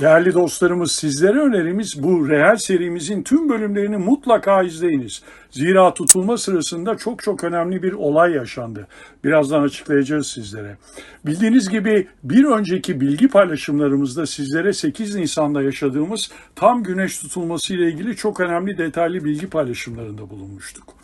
Değerli dostlarımız sizlere önerimiz bu reel serimizin tüm bölümlerini mutlaka izleyiniz. Zira tutulma sırasında çok çok önemli bir olay yaşandı. Birazdan açıklayacağız sizlere. Bildiğiniz gibi bir önceki bilgi paylaşımlarımızda sizlere 8 Nisan'da yaşadığımız tam güneş tutulması ile ilgili çok önemli detaylı bilgi paylaşımlarında bulunmuştuk.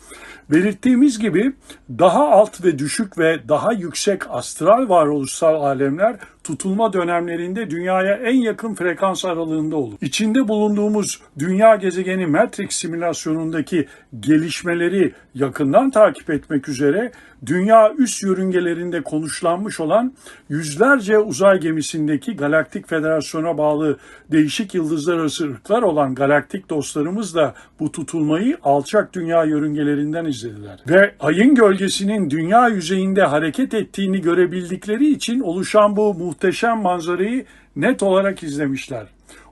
Belirttiğimiz gibi daha alt ve düşük ve daha yüksek astral varoluşsal alemler tutulma dönemlerinde dünyaya en yakın frekans aralığında olur. İçinde bulunduğumuz dünya gezegeni Matrix simülasyonundaki gelişmeleri yakından takip etmek üzere dünya üst yörüngelerinde konuşlanmış olan yüzlerce uzay gemisindeki Galaktik Federasyon'a bağlı değişik yıldızlar arası ırklar olan galaktik dostlarımız da bu tutulmayı alçak dünya yörüngelerinden izlediler. Ve ayın gölgesinin dünya yüzeyinde hareket ettiğini görebildikleri için oluşan bu muhteşem manzarayı net olarak izlemişler.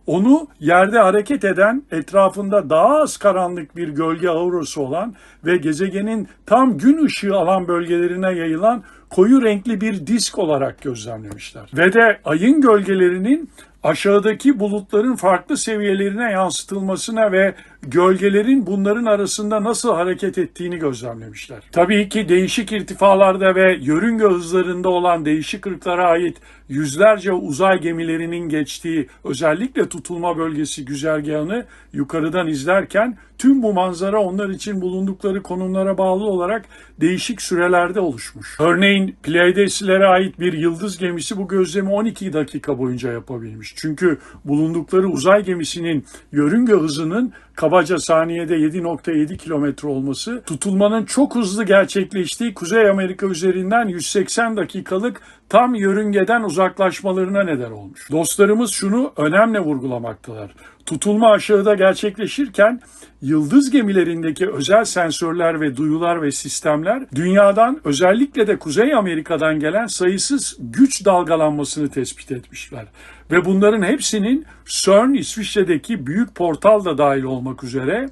Onu yerde hareket eden, etrafında daha az karanlık bir gölge aurası olan ve gezegenin tam gün ışığı alan bölgelerine yayılan koyu renkli bir disk olarak gözlemlemişler. Ve de ayın gölgelerinin aşağıdaki bulutların farklı seviyelerine yansıtılmasına ve gölgelerin bunların arasında nasıl hareket ettiğini gözlemlemişler. Tabii ki değişik irtifalarda ve yörünge hızlarında olan değişik ırklara ait yüzlerce uzay gemilerinin geçtiği özellikle tutulma bölgesi güzergahını yukarıdan izlerken tüm bu manzara onlar için bulundukları konumlara bağlı olarak değişik sürelerde oluşmuş. Örneğin Pleiadeslere ait bir yıldız gemisi bu gözlemi 12 dakika boyunca yapabilmiş. Çünkü bulundukları uzay gemisinin yörünge hızının kabaca saniyede 7.7 kilometre olması, tutulmanın çok hızlı gerçekleştiği Kuzey Amerika üzerinden 180 dakikalık tam yörüngeden uzaklaşmalarına neden olmuş. Dostlarımız şunu önemli vurgulamaktalar. Tutulma aşağıda gerçekleşirken yıldız gemilerindeki özel sensörler ve duyular ve sistemler dünyadan özellikle de Kuzey Amerika'dan gelen sayısız güç dalgalanmasını tespit etmişler. Ve bunların hepsinin CERN İsviçre'deki büyük portal da dahil olmak üzere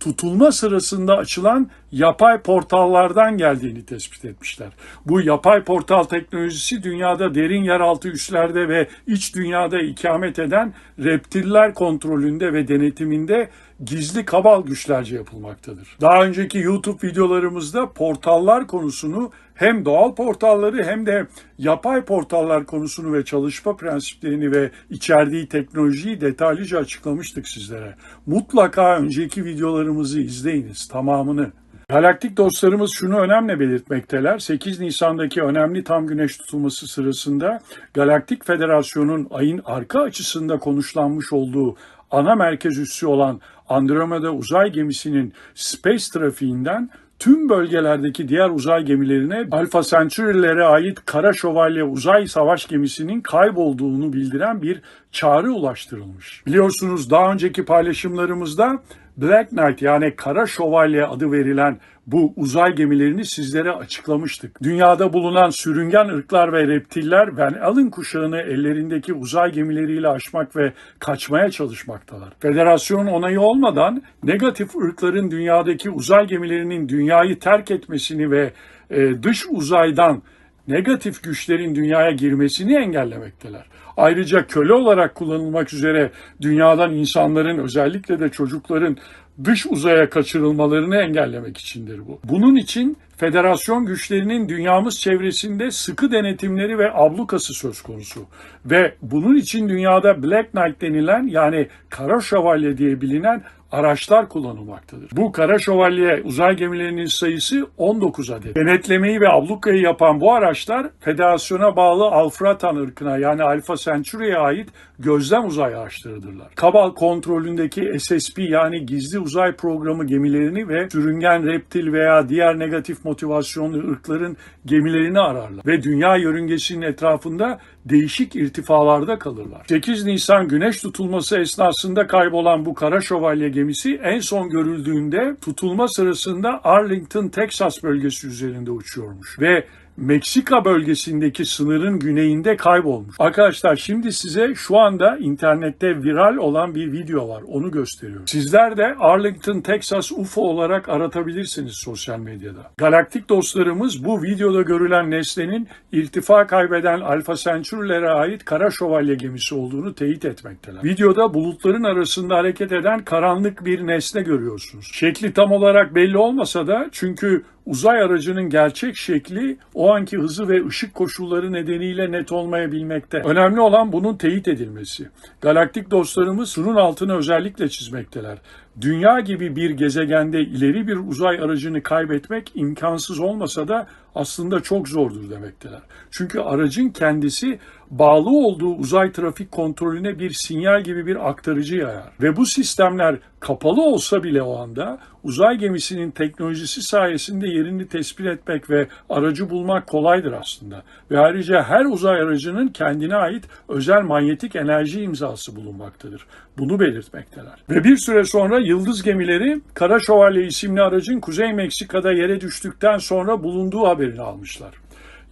tutulma sırasında açılan yapay portallardan geldiğini tespit etmişler. Bu yapay portal teknolojisi dünyada derin yeraltı üslerde ve iç dünyada ikamet eden reptiller kontrolünde ve denetiminde gizli kabal güçlerce yapılmaktadır. Daha önceki YouTube videolarımızda portallar konusunu hem doğal portalları hem de yapay portallar konusunu ve çalışma prensiplerini ve içerdiği teknolojiyi detaylıca açıklamıştık sizlere. Mutlaka önceki videolarımızı izleyiniz tamamını. Galaktik dostlarımız şunu önemli belirtmekteler. 8 Nisan'daki önemli tam güneş tutulması sırasında Galaktik Federasyon'un ayın arka açısında konuşlanmış olduğu ana merkez üssü olan Andromeda uzay gemisinin space trafiğinden tüm bölgelerdeki diğer uzay gemilerine Alpha Centauri'lere ait Kara Şövalye uzay savaş gemisinin kaybolduğunu bildiren bir çağrı ulaştırılmış. Biliyorsunuz daha önceki paylaşımlarımızda Black Knight yani Kara Şövalye adı verilen bu uzay gemilerini sizlere açıklamıştık. Dünyada bulunan sürüngen ırklar ve reptiller Van Allen kuşağını ellerindeki uzay gemileriyle aşmak ve kaçmaya çalışmaktalar. Federasyon onayı olmadan negatif ırkların dünyadaki uzay gemilerinin dünyayı terk etmesini ve e, dış uzaydan negatif güçlerin dünyaya girmesini engellemekteler. Ayrıca köle olarak kullanılmak üzere dünyadan insanların özellikle de çocukların dış uzaya kaçırılmalarını engellemek içindir bu. Bunun için federasyon güçlerinin dünyamız çevresinde sıkı denetimleri ve ablukası söz konusu. Ve bunun için dünyada Black Knight denilen yani Kara Şövalye diye bilinen araçlar kullanılmaktadır. Bu Kara Şövalye uzay gemilerinin sayısı 19 adet. Denetlemeyi ve ablukayı yapan bu araçlar federasyona bağlı Alfratan ırkına yani Alpha Centauri'ye ait gözlem uzay araçlarıdırlar. Kabal kontrolündeki SSP yani gizli uzay programı gemilerini ve sürüngen reptil veya diğer negatif motivasyonlu ırkların gemilerini ararlar ve dünya yörüngesinin etrafında değişik irtifalarda kalırlar. 8 Nisan güneş tutulması esnasında kaybolan bu Kara Şövalye gemisi en son görüldüğünde tutulma sırasında Arlington, Texas bölgesi üzerinde uçuyormuş ve Meksika bölgesindeki sınırın güneyinde kaybolmuş. Arkadaşlar şimdi size şu anda internette viral olan bir video var. Onu gösteriyorum. Sizler de Arlington, Texas UFO olarak aratabilirsiniz sosyal medyada. Galaktik dostlarımız bu videoda görülen nesnenin irtifa kaybeden Alpha Centauri'lere ait kara şövalye gemisi olduğunu teyit etmekteler. Videoda bulutların arasında hareket eden karanlık bir nesne görüyorsunuz. Şekli tam olarak belli olmasa da çünkü uzay aracının gerçek şekli o anki hızı ve ışık koşulları nedeniyle net olmayabilmekte. Önemli olan bunun teyit edilmesi. Galaktik dostlarımız surun altını özellikle çizmekteler. Dünya gibi bir gezegende ileri bir uzay aracını kaybetmek imkansız olmasa da aslında çok zordur demekteler. Çünkü aracın kendisi bağlı olduğu uzay trafik kontrolüne bir sinyal gibi bir aktarıcı yayar. Ve bu sistemler kapalı olsa bile o anda uzay gemisinin teknolojisi sayesinde yerini tespit etmek ve aracı bulmak kolaydır aslında. Ve ayrıca her uzay aracının kendine ait özel manyetik enerji imzası bulunmaktadır. Bunu belirtmekteler. Ve bir süre sonra yıldız gemileri Kara Şövalye isimli aracın Kuzey Meksika'da yere düştükten sonra bulunduğu haberini almışlar.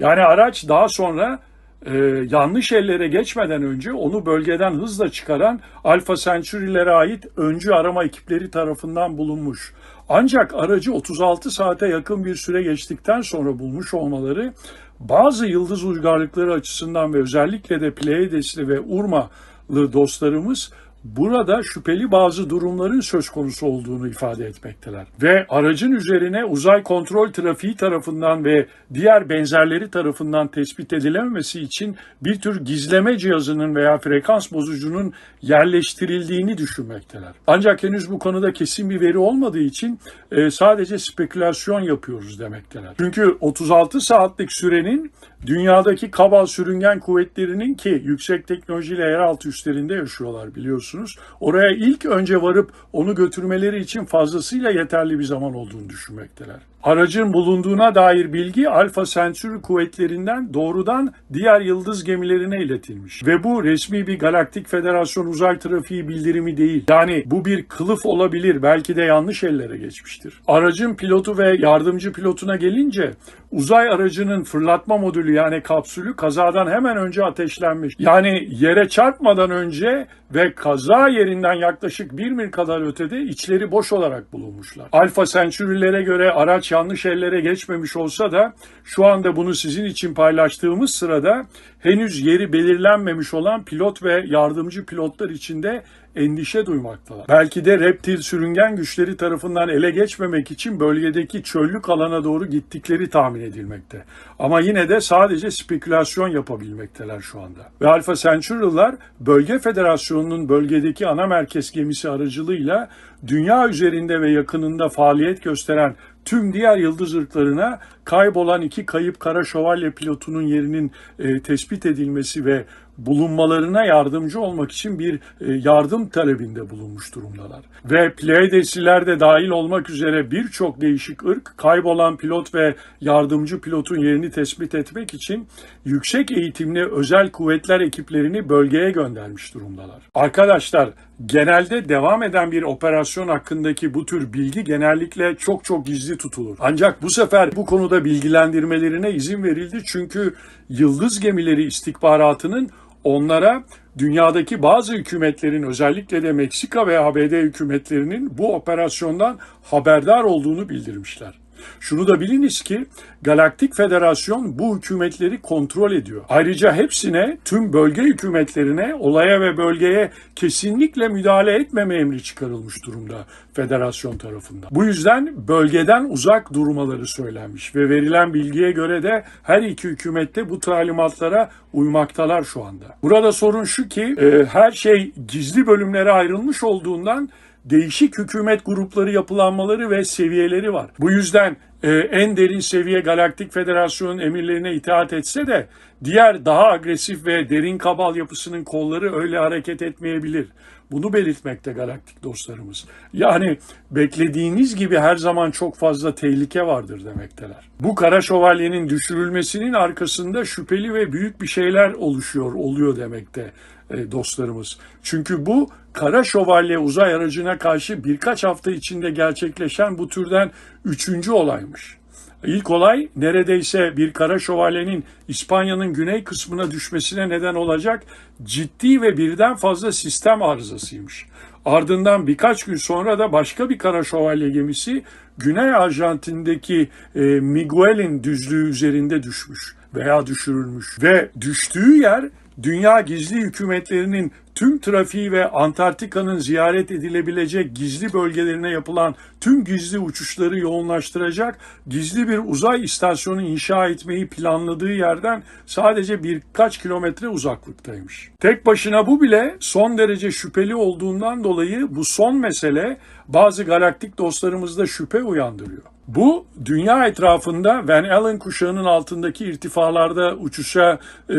Yani araç daha sonra e, yanlış ellere geçmeden önce onu bölgeden hızla çıkaran Alfa Centauri'lere ait öncü arama ekipleri tarafından bulunmuş. Ancak aracı 36 saate yakın bir süre geçtikten sonra bulmuş olmaları bazı yıldız uygarlıkları açısından ve özellikle de Pleiadesli ve Urmalı dostlarımız burada şüpheli bazı durumların söz konusu olduğunu ifade etmekteler. Ve aracın üzerine uzay kontrol trafiği tarafından ve diğer benzerleri tarafından tespit edilememesi için bir tür gizleme cihazının veya frekans bozucunun yerleştirildiğini düşünmekteler. Ancak henüz bu konuda kesin bir veri olmadığı için e, sadece spekülasyon yapıyoruz demekteler. Çünkü 36 saatlik sürenin dünyadaki kabal sürüngen kuvvetlerinin ki yüksek teknolojiyle yeraltı üslerinde yaşıyorlar biliyorsunuz. Oraya ilk önce varıp onu götürmeleri için fazlasıyla yeterli bir zaman olduğunu düşünmekteler. Aracın bulunduğuna dair bilgi Alfa Centauri kuvvetlerinden doğrudan diğer yıldız gemilerine iletilmiş. Ve bu resmi bir Galaktik Federasyon uzay trafiği bildirimi değil. Yani bu bir kılıf olabilir, belki de yanlış ellere geçmiştir. Aracın pilotu ve yardımcı pilotuna gelince uzay aracının fırlatma modülü yani kapsülü kazadan hemen önce ateşlenmiş. Yani yere çarpmadan önce ve kaza yerinden yaklaşık bir mil kadar ötede içleri boş olarak bulunmuşlar. Alfa Centauri'lere göre araç yanlış ellere geçmemiş olsa da şu anda bunu sizin için paylaştığımız sırada henüz yeri belirlenmemiş olan pilot ve yardımcı pilotlar içinde endişe duymaktalar. Belki de reptil sürüngen güçleri tarafından ele geçmemek için bölgedeki çöllük alana doğru gittikleri tahmin edilmekte. Ama yine de sadece spekülasyon yapabilmekteler şu anda. Ve Alfa Centauri'lar Bölge Federasyonu'nun bölgedeki ana merkez gemisi aracılığıyla dünya üzerinde ve yakınında faaliyet gösteren tüm diğer yıldız ırklarına kaybolan iki kayıp kara şövalye pilotunun yerinin e, tespit edilmesi ve bulunmalarına yardımcı olmak için bir e, yardım talebinde bulunmuş durumdalar. Ve Pleiadesliler de dahil olmak üzere birçok değişik ırk kaybolan pilot ve yardımcı pilotun yerini tespit etmek için yüksek eğitimli özel kuvvetler ekiplerini bölgeye göndermiş durumdalar. Arkadaşlar genelde devam eden bir operasyon hakkındaki bu tür bilgi genellikle çok çok gizli tutulur. Ancak bu sefer bu konuda bilgilendirmelerine izin verildi çünkü yıldız gemileri istihbaratının onlara dünyadaki bazı hükümetlerin özellikle de Meksika ve ABD hükümetlerinin bu operasyondan haberdar olduğunu bildirmişler. Şunu da biliniz ki Galaktik Federasyon bu hükümetleri kontrol ediyor. Ayrıca hepsine tüm bölge hükümetlerine olaya ve bölgeye kesinlikle müdahale etmeme emri çıkarılmış durumda federasyon tarafından. Bu yüzden bölgeden uzak durmaları söylenmiş ve verilen bilgiye göre de her iki hükümette bu talimatlara uymaktalar şu anda. Burada sorun şu ki e, her şey gizli bölümlere ayrılmış olduğundan değişik hükümet grupları yapılanmaları ve seviyeleri var. Bu yüzden e, en derin seviye Galaktik Federasyon'un emirlerine itaat etse de diğer daha agresif ve derin kabal yapısının kolları öyle hareket etmeyebilir. Bunu belirtmekte galaktik dostlarımız. Yani beklediğiniz gibi her zaman çok fazla tehlike vardır demekteler. Bu kara şövalyenin düşürülmesinin arkasında şüpheli ve büyük bir şeyler oluşuyor, oluyor demekte e, dostlarımız. Çünkü bu Kara Şövalye uzay aracına karşı birkaç hafta içinde gerçekleşen bu türden üçüncü olaymış. İlk olay neredeyse bir kara şövalyenin İspanya'nın güney kısmına düşmesine neden olacak ciddi ve birden fazla sistem arızasıymış. Ardından birkaç gün sonra da başka bir kara şövalye gemisi Güney Arjantin'deki e, Miguel'in düzlüğü üzerinde düşmüş veya düşürülmüş ve düştüğü yer dünya gizli hükümetlerinin tüm trafiği ve Antarktika'nın ziyaret edilebilecek gizli bölgelerine yapılan tüm gizli uçuşları yoğunlaştıracak gizli bir uzay istasyonu inşa etmeyi planladığı yerden sadece birkaç kilometre uzaklıktaymış. Tek başına bu bile son derece şüpheli olduğundan dolayı bu son mesele bazı galaktik dostlarımızda şüphe uyandırıyor. Bu dünya etrafında Van Allen kuşağının altındaki irtifalarda uçuşa e,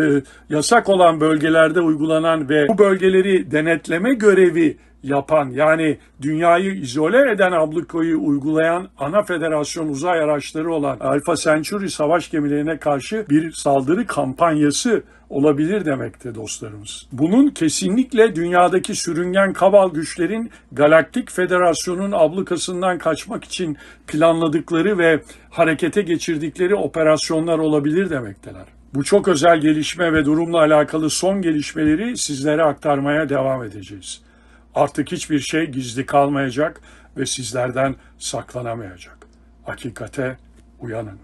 yasak olan bölgelerde uygulanan ve bu bölgeleri denetleme görevi yapan yani dünyayı izole eden ablukayı uygulayan ana federasyon uzay araçları olan Alpha Centauri savaş gemilerine karşı bir saldırı kampanyası olabilir demekte dostlarımız. Bunun kesinlikle dünyadaki sürüngen kabal güçlerin Galaktik Federasyon'un ablukasından kaçmak için planladıkları ve harekete geçirdikleri operasyonlar olabilir demekteler. Bu çok özel gelişme ve durumla alakalı son gelişmeleri sizlere aktarmaya devam edeceğiz. Artık hiçbir şey gizli kalmayacak ve sizlerden saklanamayacak. Hakikate uyanın.